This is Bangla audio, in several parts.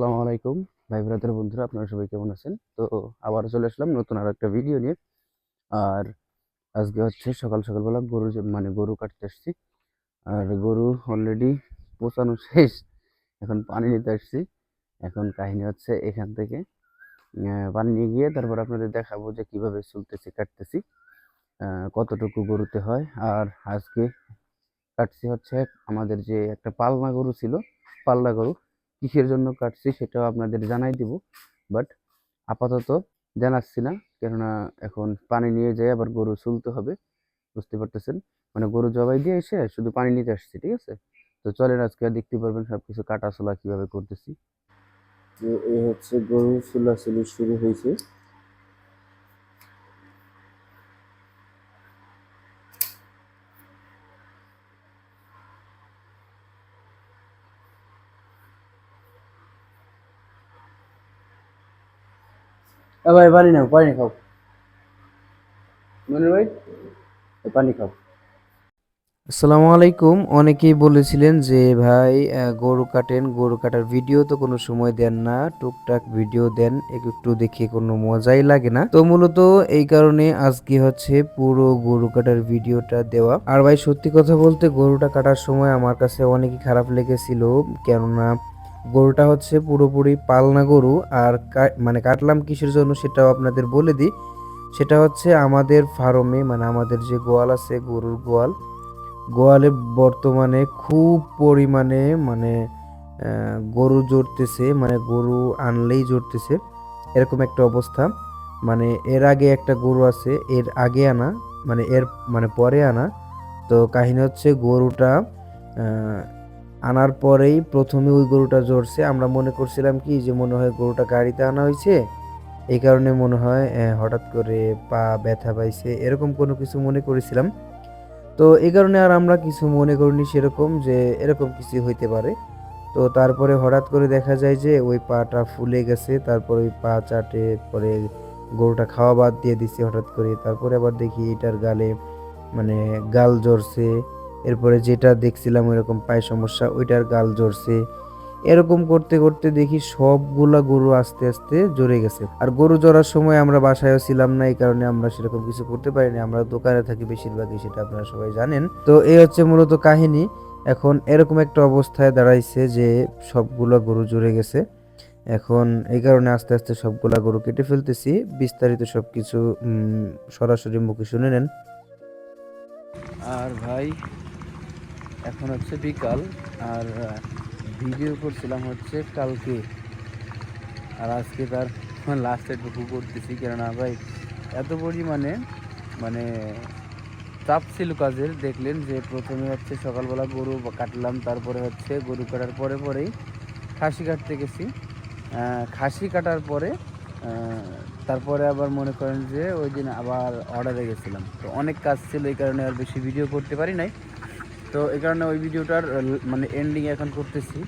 আসসালামু আলাইকুম। ভাই ব্রাদার বন্ধুরা, আপনারা সবাই কেমন আছেন? তো আবার চলে আসলাম নতুন আর একটা ভিডিও নিয়ে। আর আজকে হচ্ছে সকাল সকালবেলা গরু মানে গরু কাটতে আসছি। আর গরু অলরেডি পচানো শেষ। এখন পানি নিতে আসছি। এখন কাহিনী হচ্ছে এখান থেকে পানি নিয়ে গিয়ে তারপর আপনাদের দেখাবো যে কীভাবে চলতেছি, কাটতেছি কতটুকু গরুতে হয়। আর আজকে কাটছি হচ্ছে আমাদের যে একটা পালনা গরু ছিল পাল্লা গরু। কিসের জন্য কাটছি সেটাও আপনাদের জানাই দিব বাট আপাতত জানাচ্ছি না, কেননা এখন পানি নিয়ে যাই আবার গরু চুলতে হবে, বুঝতে পারতেছেন? মানে গরু জবাই দিয়ে এসে শুধু পানি নিতে আসছি, ঠিক আছে? তো চলেন আজকে দেখতে পারবেন সবকিছু কাটা চলা কীভাবে করতেছি। তো এই হচ্ছে গরু চুলাচুলি শুরু হয়েছে। ভাই পানি নাও, পানি খাও। মনে ভাই পানি খাও। আসসালামু আলাইকুম। অনেকেই বলেছিলেন যে, ভাই গরু কাটেন, গরু কাটার ভিডিও তো কোনো সময় দেন না। টুকটাক ভিডিও দেন একটু দেখে কোনো মজাই লাগে না। তো মূলত এই কারণে আজকে হচ্ছে পুরো গরু কাটার ভিডিওটা দেওয়া। আর ভাই, সত্যি কথা বলতে গরুটা কাটার সময় আমার কাছে অনেকই খারাপ লেগেছিল। কেননা গরুটা হচ্ছে পুরোপুরি পালনা গরু আর মানে কাটলাম কিসের জন্য সেটাও আপনাদের বলে দিই। সেটা হচ্ছে আমাদের ফার্মে মানে আমাদের যে গোয়াল আছে গরুর গোয়াল, গোয়ালে বর্তমানে খুব পরিমাণে মানে গরু জড়তেছে মানে গরু আনলেই জড়তেছে, এরকম একটা অবস্থা। মানে এর আগে একটা গরু আছে, এর আগে আনা মানে এর মানে পরে আনা। তো কাহিনী হচ্ছে গরুটা আনার পরেই প্রথমে ওই গরুটা জড়ছে আমরা মনে করছিলাম কি যে মনে হয় গরুটা গাড়িতে আনা হয়েছে। এই কারণে মনে হয় হঠাৎ করে পা ব্যথা পাইছে, এরকম কোনো কিছু মনে করেছিলাম। তো এই কারণে আর আমরা কিছু মনে করিনি সেরকম যে এরকম কিছু হইতে পারে। তো তারপরে হঠাৎ করে দেখা যায় যে ওই পাটা ফুলে গেছে, তারপরে ওই পা চাটে, পরে গরুটা খাওয়া বাদ দিয়ে দিছে হঠাৎ করে। তারপরে আবার দেখি এটার গালে মানে গাল জ্বরছে এরপরে যেটা দেখছিলাম ওইরকম পায়ে সমস্যা, ওইটার গাল জ্বরছে এরকম করতে করতে দেখি সবগুলা গরু আস্তে আস্তে জ্বরে গেছে। আর গরু জ্বরার সময় আমরা বাসায়ও ছিলাম না, এই কারণে আমরা সেরকম কিছু করতে পারিনি। আমরা দোকানে থাকি বেশিরভাগই, সেটা আপনারা সবাই জানেন। তো এই হচ্ছে মূলত কাহিনী। এখন এরকম একটা অবস্থায় দাঁড়াইছে যে সবগুলা গরু জ্বরে গেছে। এখন এই কারণে আস্তে আস্তে সবগুলা গরু কেটে ফেলতেছি। বিস্তারিত সব কিছু সরাসরি মুখে শুনে নেন। আর ভাই এখন হচ্ছে বিকাল, আর ভিডিও করছিলাম হচ্ছে কালকে। আর আজকে তার লাস্ট টুকু করতেছি, কেননা ভাই, এত পরিমাণে মানে চাপ ছিল কাজের, দেখলেন যে প্রথমে হচ্ছে সকালবেলা গরু কাটলাম, তারপরে হচ্ছে গরু কাটার পরে পরেই খাসি কাটতে গেছি। খাসি কাটার পরে তারপরে আবার মনে করেন যে ওই দিন আবার অর্ডারে গেছিলাম। তো অনেক কাজ ছিল, এই কারণে আর বেশি ভিডিও করতে পারি নাই। তো এই কারণে ওই ভিডিওটার মানে এন্ডিং এখন করতেছি।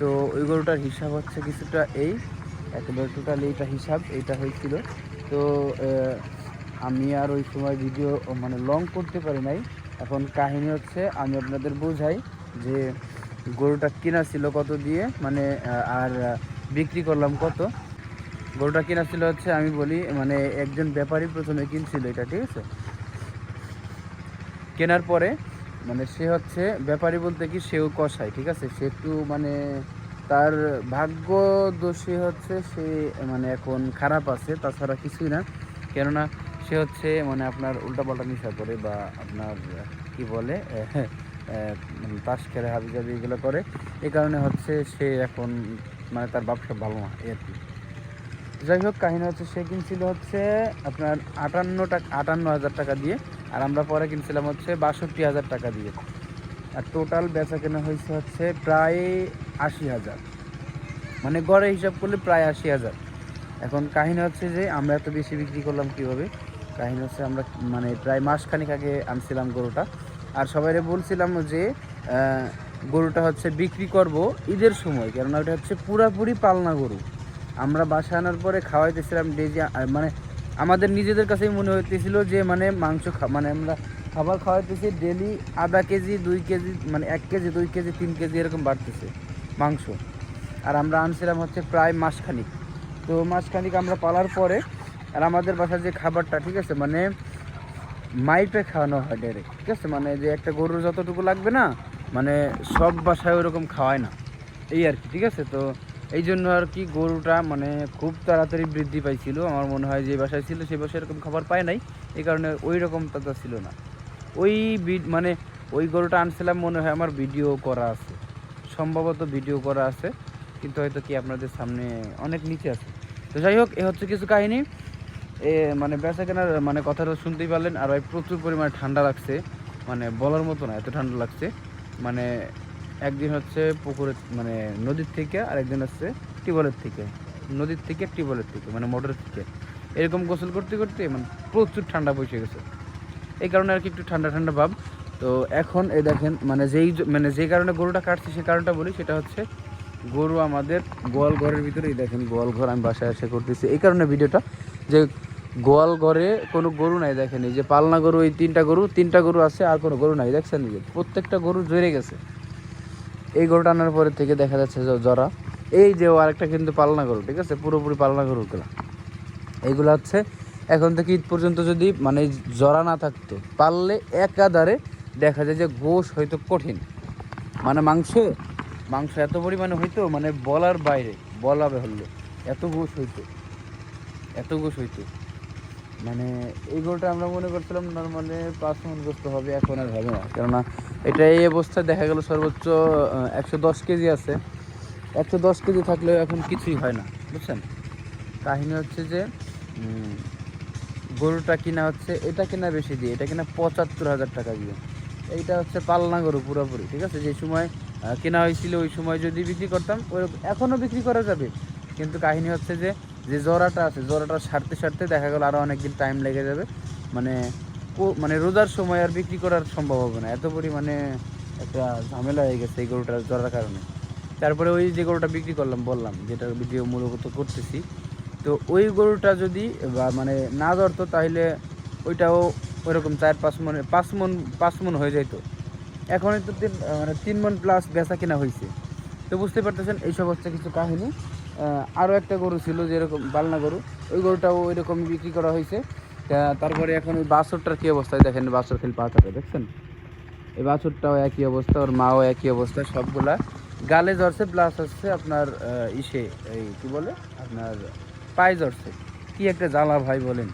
তো ওই গরুটার হিসাব হচ্ছে কিছুটা এই, একেবারে টোটাল এইটা হিসাব, এইটা হয়েছিল। তো আমি আর ওই সময় ভিডিও মানে লং করতে পারি নাই। এখন কাহিনী হচ্ছে, আমি আপনাদের বোঝাই যে গরুটা কেনা ছিল কত দিয়ে মানে আর বিক্রি করলাম কত। গরুটা কেনা ছিল হচ্ছে, আমি বলি মানে একজন ব্যাপারী প্রথমে কিনছিল এটা, ঠিক আছে? কেনার পরে মানে সে হচ্ছে, ব্যাপারী বলতে কি সেও কষায়, ঠিক আছে? সে একটু মানে তার ভাগ্য দোষী হচ্ছে, সে মানে এখন খারাপ আছে, তাছাড়া কিছুই না। কেননা সে হচ্ছে মানে আপনার উল্টাপাল্টা নেশা করে বা আপনার, কি বলে, তাস খেলে, হাবি জাবি এগুলো করে। এই কারণে হচ্ছে সে এখন মানে তার ব্যবসা ভালো না কি। যাই হোক, কাহিনী হচ্ছে সে কিনছিল হচ্ছে আপনার আটান্ন টাকা, আটান্ন হাজার টাকা দিয়ে। আর আমরা পরে কিনছিলাম হচ্ছে বাষট্টি হাজার টাকা দিয়ে। আর টোটাল বেচা কেনা হয়েছে হচ্ছে প্রায় আশি হাজার। মানে গড়ে হিসাব করলে প্রায় আশি হাজার। এখন কাহিনী হচ্ছে যে আমরা এত বেশি বিক্রি করলাম কীভাবে? কাহিনী হচ্ছে আমরা মানে প্রায় মাসখানিক আগে আনছিলাম গরুটা। আর সবাইরে বলছিলাম যে গরুটা হচ্ছে বিক্রি করব ঈদের সময়, কেননা ওটা হচ্ছে পুরাপুরি পালনা গরু। আমরা বাসা আনার পরে খাওয়াইতেছিলাম ডেজি মানে আমাদের নিজেদের কাছেই মনে হইতেছিল যে মানে মাংস মানে আমরা খাবার খাওয়াইতেছি ডেলি আধা কেজি, দুই কেজি মানে এক কেজি, দুই কেজি, তিন কেজি এরকম বাড়তেছে মাংস। আর আমরা আনছিলাম হচ্ছে প্রায় মাসখানিক। তো মাসখানিক আমরা পালার পরে আর আমাদের বাসার যে খাবারটা, ঠিক আছে মানে মাইপে খাওয়ানো হয় ডাইরেক্ট ঠিক আছে মানে যে একটা গরুর যতটুকু লাগবে না মানে সব বাসায় ওরকম খাওয়ায় না। এই আর কি, ঠিক আছে, তো এই জন্য আর কি গরুটা মানে খুব তাড়াতাড়ি বৃদ্ধি পাইছিল। আমার মনে হয় যে বাসায় ছিল সে বাসায় এরকম খাবার পায় নাই। এই কারণে ওই রকম তাতা ছিল না। ওই মানে ওই গরুটা আনছিলাম মনে হয় আমার ভিডিও করা আছে। সম্ভবত ভিডিও করা আছে, কিন্তু হয়তো কি আপনাদের সামনে অনেক নিচে আছে। তো যাই হোক, এ হচ্ছে কিছু কাহিনী। এ মানে বেচা কেনার মানে কথাটা শুনতেই পারলেন। আর ভাই প্রচুর পরিমাণে ঠান্ডা লাগছে। মানে বলার মতো না, এত ঠান্ডা লাগছে। মানে একদিন হচ্ছে পুকুরের মানে নদীর থেকে আর একদিন হচ্ছে টিউবওয়েলের থেকে। নদীর থেকে টিউবওয়েলের থেকে মানে মোটরের থেকে। এরকম গোসল করতে করতে মানে প্রচুর ঠান্ডা বসে গেছে। এই কারণে আর কি একটু ঠান্ডা ঠান্ডা ভাব। তো এখন এই দেখেন মানে যেই মানে যে কারণে গরুটা কাটছি সে কারণটা বলি, সেটা হচ্ছে গরু আমাদের গোয়াল ঘরের ভিতরেই দেখেন, গোয়াল ঘর আমি বাসায় এসে করতেছি। এই কারণে ভিডিওটা, যে গোয়াল ঘরে কোনো গরু নাই, দেখেন, এই যে পালনা গরু, এই তিনটা গরু তিনটা গরু আছে, আর কোনো গরু নাই, দেখছেন প্রত্যেকটা গরু জড়ে গেছে। এই গরুটা আনার পরে থেকে দেখা যাচ্ছে যে জরা। এই যে ও আরেকটা কিন্তু পালনা গরু, ঠিক আছে? পুরোপুরি পালনা গরুগুলো। এইগুলো হচ্ছে এখন থেকে ঈদ পর্যন্ত যদি মানে জরা না থাকতো পারলে একাধারে দেখা যায় যে গোশ হয়তো কঠিন। মানে মাংস মাংস এত পরিমাণে হইতো মানে বলার বাইরে, বলা হলো এত গোশ হইতো, এত গোশ হইতো। মানে এই গরুটা আমরা মনে করছিলাম নর্মালি পাঁচ মন গোস্ত হবে, এখন আর হবে না। কেননা এটা এই অবস্থায় দেখা গেল সর্বোচ্চ একশো দশ কেজি আছে। একশো দশ কেজি থাকলেও এখন কিছুই হয় না, বুঝছেন? কাহিনী হচ্ছে যে গরুটা কিনা হচ্ছে, এটা কিনা বেশি দিয়ে, এটা কিনা পঁচাত্তর হাজার টাকা দিয়ে। এইটা হচ্ছে পালনা গরু পুরোপুরি, ঠিক আছে? যে সময় কেনা হয়েছিল, ওই সময় যদি বিক্রি করতাম, ওই এখনও বিক্রি করা যাবে। কিন্তু কাহিনী হচ্ছে যে যে জরাটা আছে জরাটা সারতে সারতে দেখা গেল আরও অনেকদিন টাইম লেগে যাবে। মানে মানে রোজার সময় আর বিক্রি করার সম্ভব হবে না। এত পরিমাণে একটা ঝামেলা হয়ে গেছে এই গরুটার জরার কারণে। তারপরে ওই যে গরুটা বিক্রি করলাম, বললাম, যেটার ভিডিও মূলত করতেছি। তো ওই গরুটা যদি বা মানে না ধরতো তাহলে ওইটাও ওইরকম চার, পাঁচ মনে, পাঁচ মন পাঁচ মন হয়ে যেত এখনই তো তিন মানে তিন মন প্লাস বেচা কেনা হয়েছে তো বুঝতে পারতেছেন এইসব হচ্ছে কিছু কাহিনী। আরও একটা গরু ছিল যেরকম বালনা গরু, ওই গরুটাও ওই রকম বিক্রি করা হয়েছে তারপরে এখন এই বাছরটার কী অবস্থায় দেখেন বাছর খেল পাতাটা দেখছেন? এই বাছুরটাও একই অবস্থা, ওর মাও একই অবস্থা, সবগুলা গালে জ্বরছে প্লাস হচ্ছে আপনার ইসে, এই কি বলে? আপনার পায়ে জ্বরছে কি একটা জ্বালা ভাই বলেন।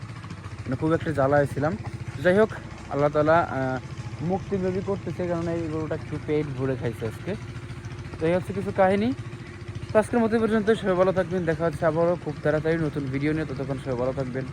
মানে খুব একটা জ্বালা হয়েছিলাম যাই হোক, আল্লাহ তালা মুক্তি বেবি করতেছে কারণ এই গরুটা একটু পেট ভরে খাইছে আজকে। তো এই হচ্ছে কিছু কাহিনী। তো আজকের মতো পর্যন্ত সবাই ভালো থাকবেন। দেখা হচ্ছে আবারও খুব তাড়াতাড়ি নতুন ভিডিও নিয়ে। ততক্ষণ সবাই ভালো থাকবেন।